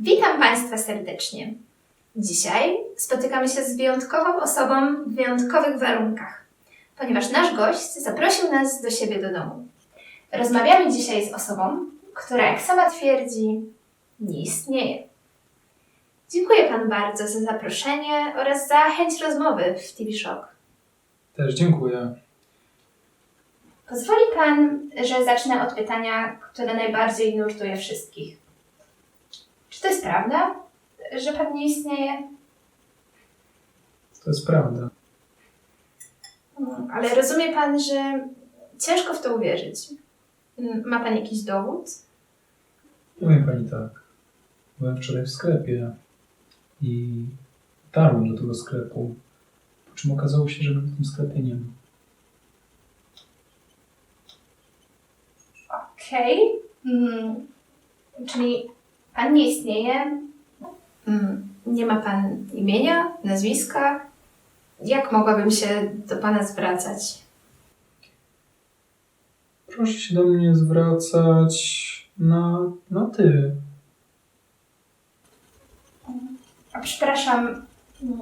Witam Państwa serdecznie. Dzisiaj spotykamy się z wyjątkową osobą w wyjątkowych warunkach, ponieważ nasz gość zaprosił nas do siebie do domu. Rozmawiamy dzisiaj z osobą, która, jak sama twierdzi, nie istnieje. Dziękuję Panu bardzo za zaproszenie oraz za chęć rozmowy w TV Shock. Też dziękuję. Pozwoli Pan, że zacznę od pytania, które najbardziej nurtuje wszystkich. Czy to jest prawda, że Pan nie istnieje? To jest prawda. Mm, Ale rozumie Pan, że ciężko w to uwierzyć. Mm, Ma Pan jakiś dowód? Powiem pani tak. Byłem wczoraj w sklepie i dotarłem do tego sklepu, po czym okazało się, że w tym sklepie nie ma. Okej. Mm, Czyli Pan nie istnieje? Mm, Nie ma Pan imienia, nazwiska? Jak mogłabym się do Pana zwracać? Proszę się do mnie zwracać na, na ty. A przepraszam, mm,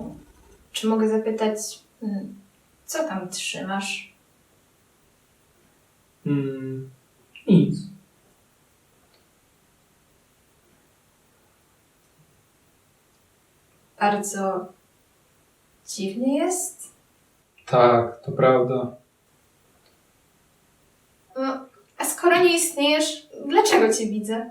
czy mogę zapytać, mm, co tam trzymasz? Mm, nic. Bardzo dziwny jest. Tak, to prawda. No, a skoro nie istniejesz, dlaczego Cię widzę?